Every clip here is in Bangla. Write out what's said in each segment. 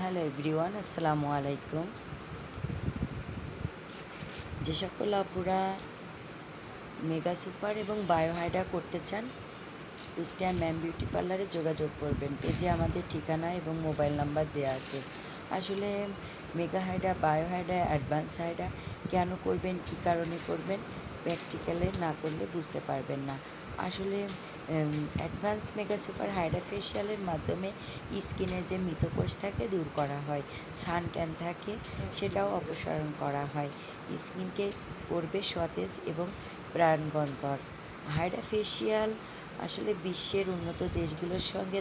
হ্যালো এভরিওয়ান, আসসালামু আলাইকুম। যে সকল আপুরা মেগা সুপার এবং বায়োহাইডা করতে চান কুষ্টিয়া ম্যাম বিউটি পার্লারে যোগাযোগ করবেন। পেজে আমাদের ঠিকানা এবং মোবাইল নাম্বার দেওয়া আছে। আসলে মেগা হাইডা বায়োহাইডা অ্যাডভান্স হাইডা কেন করবেন, কী কারণে করবেন প্র্যাকটিক্যালে না করলে বুঝতে পারবেন না। আসলে অ্যাডভান্স মেগা সুপার হাইড্রা ফেশিয়ালের মাধ্যমে স্কিনে যে মৃতকোষ থাকে দূর করা হয় সান ট্যান থাকে, সেটাও অপসারণ করা হয়। স্কিনকে করবে সতেজ এবং প্রাণবন্তর। হাইড্রা ফেশিয়াল আসলে বিশ্বের উন্নত দেশগুলোর সঙ্গে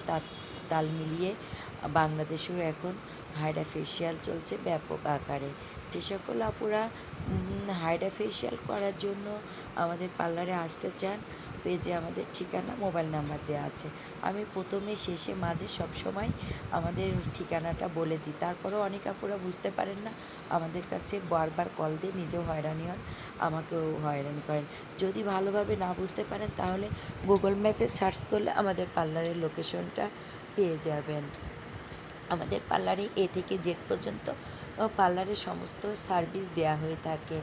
তাল মিলিয়ে বাংলাদেশেও এখন হাইড্রা ফেশিয়াল চলছে ব্যাপক আকারে। যে সকল আপুরা হাইড্রা ফেশিয়াল করার জন্য আমাদের পার্লারে আসতে চান, পেজে আমাদের ঠিকানা, মোবাইল নাম্বার দেওয়া আছে। আমি প্রথমে, শেষে, মাঝে সব সময় আমাদের ঠিকানাটা বলে দিই। তারপরেও অনেক আপুরা বুঝতে পারেন না, আমাদের কাছে বারবার কল দিয়ে নিজেও হয়রানি হন, আমাকেও হয়রানি করেন। যদি ভালোভাবে না বুঝতে পারেন, তাহলে গুগল ম্যাপে সার্চ করলে আমাদের পার্লারের লোকেশনটা পেয়ে যাবেন। আমাদের পার্লারে এ থেকে জেড পর্যন্ত পার্লারের সমস্ত সার্ভিস দেয়া হয়ে থাকে।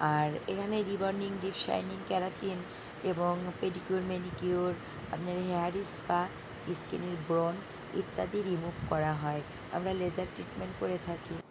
আর এখানে রিবর্নিং ডিপ শাইনিং, ক্যারাটিন এবং পেডিকিউর, ম্যানিকিউর, আপনার হেয়ার স্পা, স্কিনের ব্রন ইত্যাদি রিমুভ করা হয়। আমরা লেজার ট্রিটমেন্ট করে থাকি।